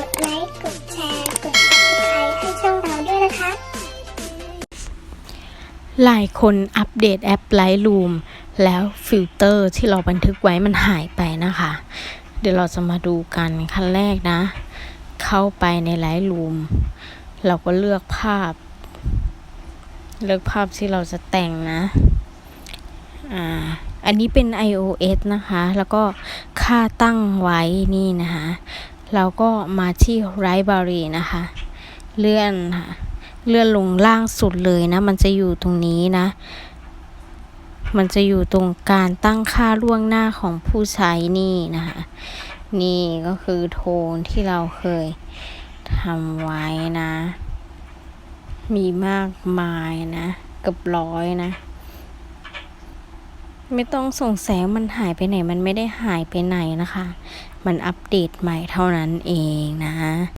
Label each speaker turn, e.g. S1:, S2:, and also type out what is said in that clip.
S1: กดไลค์ กดแชร์ กด subscribe ให้ช่องเราด้วยนะคะ
S2: หลายคนอัปเดตแอป Lightroom แล้วฟิลเตอร์ที่เราบันทึกไว้มันหายไปนะคะ เดี๋ยวเราจะมาดูกันขั้นแรกนะ เข้าไปใน Lightroom เราก็เลือกภาพ เลือกภาพที่เราจะแต่งนะอ่าอันนี้เป็น iOS นะคะ แล้วก็ค่าตั้งไว้นี่นะคะ เราก็มาที่ Library นะคะ เลื่อนค่ะเลื่อนลงล่างสุดเลยนะ มันจะอยู่ตรงนี้นะ มันจะอยู่ตรงการตั้งค่าล่วงหน้าของผู้ใช้นี่นะคะ นี่ก็คือโทนที่เราเคยทำไว้นะ มีมากมายนะ เกับร้อยนะ ไม่ต้องสงสัยมันหายไปไหน มันไม่ได้หายไปไหนนะคะ มันอัปเดตใหม่เท่านั้นเองนะ